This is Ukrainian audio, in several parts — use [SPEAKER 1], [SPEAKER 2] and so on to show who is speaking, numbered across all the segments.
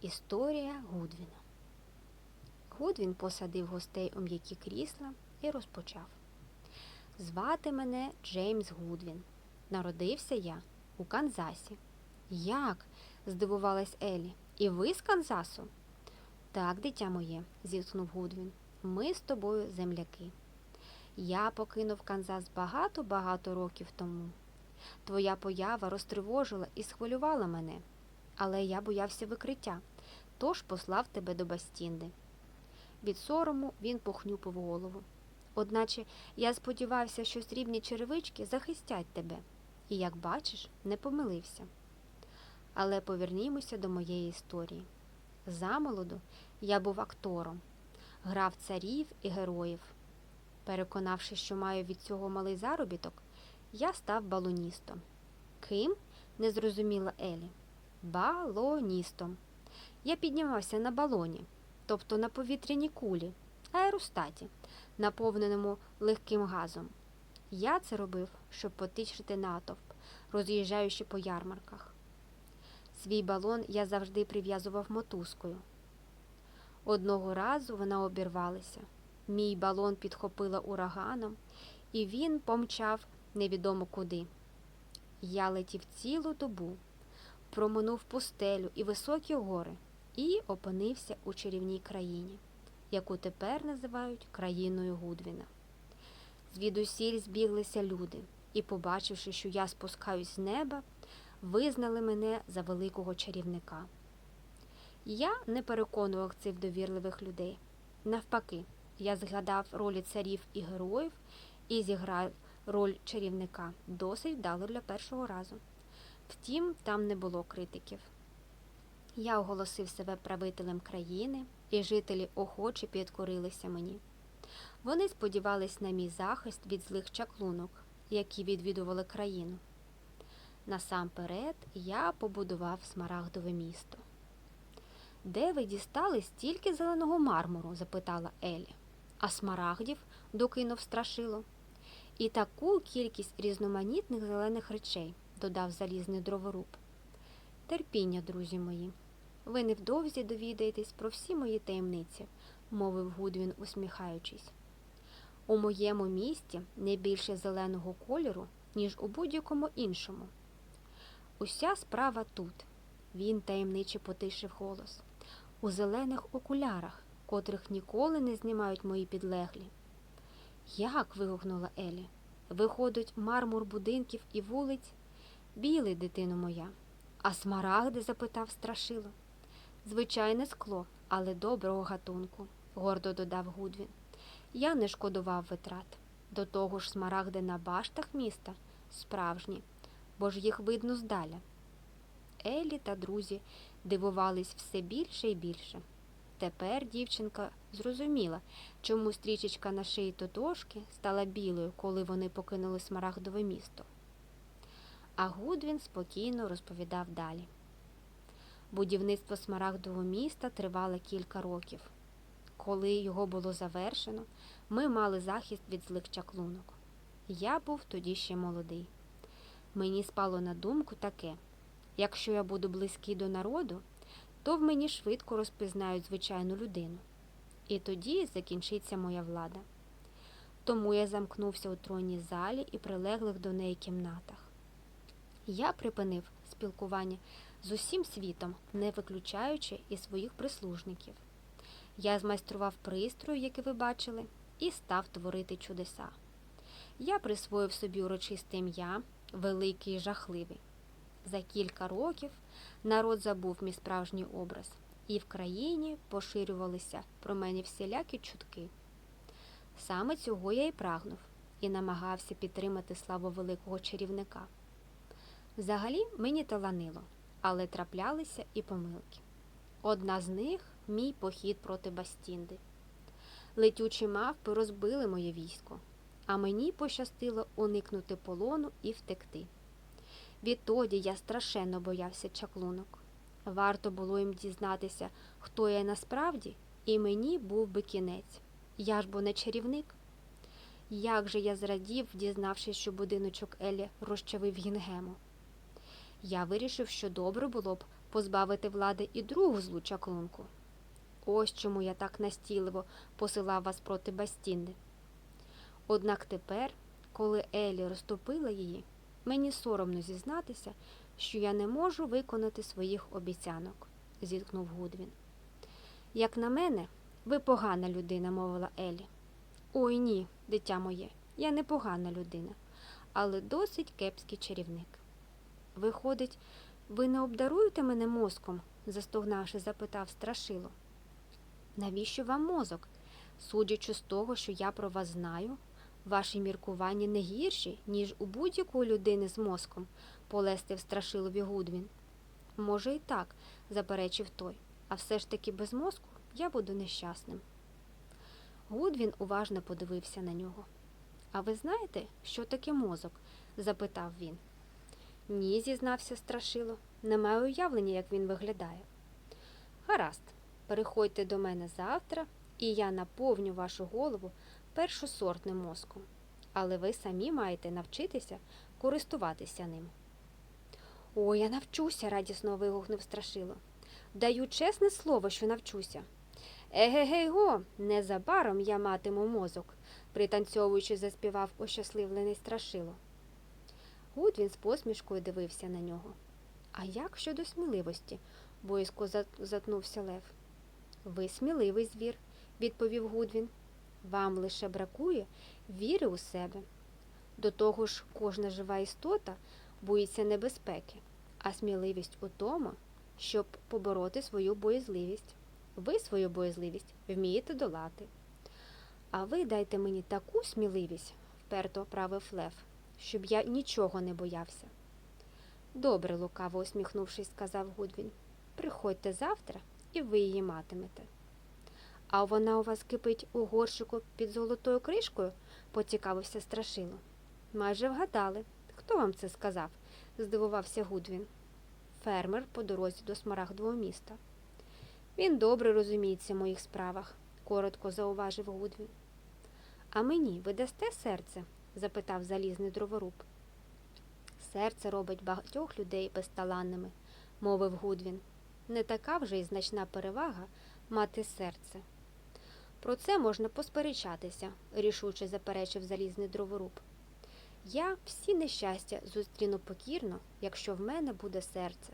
[SPEAKER 1] Історія Гудвіна. Гудвін посадив гостей у м'які крісла і розпочав. Звати мене Джеймс Гудвін. Народився я у Канзасі. Як? здивувалась Елі. І ви з Канзасу? Так, дитя моє, зітхнув Гудвін. Ми з тобою земляки. Я покинув Канзас багато-багато років тому. Твоя поява розтривожила і схвилювала мене, але я боявся викриття, тож послав тебе до Бастінди. Від сорому він похнюпив голову. Одначе я сподівався, що срібні черевички захистять тебе, і, як бачиш, не помилився. Але повернімося до моєї історії. Замолоду я був актором, грав царів і героїв. Переконавшись, що маю від цього малий заробіток, я став балоністом. Ким? не зрозуміла Елі. Балоністом. Я піднімався на балоні, тобто на повітряній кулі, аеростаті, наповненому легким газом. Я це робив, щоб потішити натовп, роз'їжджаючи по ярмарках. Свій балон я завжди прив'язував мотузкою. Одного разу вона обірвалася. Мій балон підхопила ураганом, і він помчав невідомо куди. Я летів цілу добу, проминув пустелю і високі гори і опинився у чарівній країні, яку тепер називають країною Гудвіна. Звідусіль збіглися люди, і, побачивши, що я спускаюсь з неба, визнали мене за великого чарівника. Я не переконував цих довірливих людей. Навпаки, я згадав ролі царів і героїв і зіграв роль чарівника досить вдало для першого разу. Втім, там не було критиків. Я оголосив себе правителем країни, і жителі охоче підкорилися мені. Вони сподівались на мій захист від злих чаклунок, які відвідували країну. Насамперед я побудував смарагдове місто. Де ви дістали стільки зеленого мармуру? запитала Елі. А смарагдів, докинув страшило. І таку кількість різноманітних зелених речей, додав залізний дроворуб. Терпіння, друзі мої. Ви невдовзі довідаєтесь про всі мої таємниці, мовив Гудвін, усміхаючись. У моєму місті не більше зеленого кольору, ніж у будь-якому іншому. Уся справа тут. Він таємниче потишив голос. У зелених окулярах, котрих ніколи не знімають мої підлеглі. Як? вигукнула Елі. Виходить мармур будинків і вулиць? Білий, дитино моя. А смарагди? запитав страшило. Звичайне скло, але доброго гатунку, гордо додав Гудвін. Я не шкодував витрат. До того ж, смарагди на баштах міста справжні, бо ж їх видно здаля. Елі та друзі дивувались все більше і більше. Тепер дівчинка зрозуміла, чому стрічечка на шиї Тотошки стала білою, коли вони покинули смарагдове місто. А Гудвін спокійно розповідав далі. Будівництво смарагдового міста тривало кілька років. Коли його було завершено, ми мали захист від злих чаклунок. Я був тоді ще молодий. Мені спало на думку таке якщо я буду близький до народу, то в мені швидко розпізнають звичайну людину. І тоді закінчиться моя влада. Тому я замкнувся у тронній залі і прилеглих до неї кімнатах. Я припинив спілкування з усім світом, не виключаючи і своїх прислужників. Я змайстрував пристрою, який ви бачили, і став творити чудеса. Я присвоїв собі урочисте ім'я, великий і жахливий. За кілька років народ забув мій справжній образ, і в країні поширювалися про мене всілякі чутки. Саме цього я й прагнув і намагався підтримати славу великого чарівника. Взагалі мені таланило, але траплялися і помилки. Одна з них мій похід проти Бастінди. Летючі мавпи розбили моє військо, а мені пощастило уникнути полону і втекти. Відтоді я страшенно боявся чаклунок. Варто було їм дізнатися, хто я насправді, і мені був би кінець. Я ж бо не чарівник. Як же я зрадів, дізнавшись, що будиночок Елі розчавив гінгему. Я вирішив, що добре було б позбавити влади і другу злу чаклунку. Ось чому я так настійливо посилав вас проти Бастінди. Однак тепер, коли Елі розтопила її, мені соромно зізнатися, що я не можу виконати своїх обіцянок, зіткнув Гудвін. Як на мене, ви погана людина, мовила Елі. Ой ні, дитя моє, я не погана людина, але досить кепський чарівник. Виходить, ви не обдаруєте мене мозком? застогнавши, запитав страшило. Навіщо вам мозок? Судячи з того, що я про вас знаю, ваші міркування не гірші, ніж у будь-якої людини з мозком, полестив страшилові Гудвін. Може, і так, заперечив той, а все ж таки без мозку я буду нещасним. Гудвін уважно подивився на нього. А ви знаєте, що таке мозок? запитав він. Ні, зізнався страшило. Не маю уявлення, як він виглядає. Гаразд, переходьте до мене завтра, і я наповню вашу голову першосортним мозком. Але ви самі маєте навчитися користуватися ним. О, я навчуся, радісно вигукнув страшило. Даю чесне слово, що навчуся. Егегей го, незабаром я матиму мозок, пританцьовуючи, заспівав ощасливлений страшило. Гудвін з посмішкою дивився на нього. А як щодо сміливості? боязко за- затнувся Лев. Ви сміливий звір, відповів Гудвін. Вам лише бракує віри у себе. До того ж, кожна жива істота боїться небезпеки, а сміливість у тому, щоб побороти свою боязливість. Ви свою боязливість вмієте долати. А ви дайте мені таку сміливість, вперто правив Лев, щоб я нічого не боявся. Добре, лукаво усміхнувшись, сказав Гудвін. Приходьте завтра, і ви її матимете. А вона у вас кипить у горщику під золотою кришкою? поцікавився страшило. Майже вгадали. Хто вам це сказав? здивувався Гудвін. Фермер по дорозі до смарагдового міста. Він добре розуміється в моїх справах, коротко зауважив Гудвін. А мені ви дасте серце? Запитав залізний дроворуб. Серце робить багатьох людей безталанними, мовив Гудвін. Не така вже й значна перевага мати серце. Про це можна посперечатися, рішуче заперечив залізний дроворуб. Я всі нещастя зустріну покірно, якщо в мене буде серце.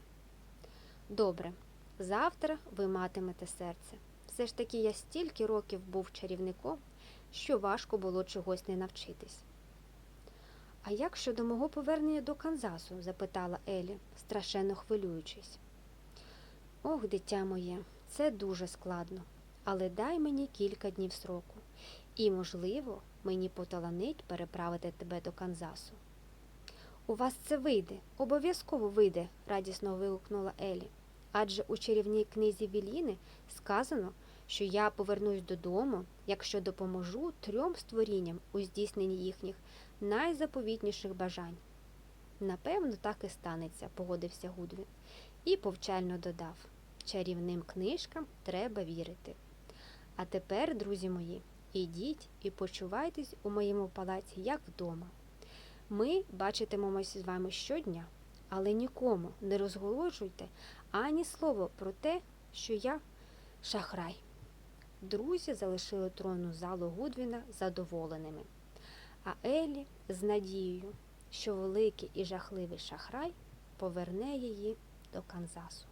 [SPEAKER 1] Добре, завтра ви матимете серце. Все ж таки я стільки років був чарівником, що важко було чогось не навчитись. А як щодо мого повернення до Канзасу? запитала Елі, страшенно хвилюючись. Ох, дитя моє, це дуже складно, але дай мені кілька днів сроку, і, можливо, мені поталанить переправити тебе до Канзасу. У вас це вийде, обов'язково вийде, радісно вигукнула Елі. Адже у чарівній книзі Віліни сказано, що я повернусь додому, якщо допоможу трьом створінням у здійсненні їхніх найзаповітніших бажань. Напевно, так і станеться, погодився Гудвін, і повчально додав чарівним книжкам треба вірити. А тепер, друзі мої, ідіть і почувайтесь у моєму палаці, як вдома. Ми бачитимемося з вами щодня, але нікому не розголошуйте ані слово про те, що я шахрай. Друзі залишили тронну залу Гудвіна задоволеними, а Елі з надією, що великий і жахливий шахрай поверне її до Канзасу.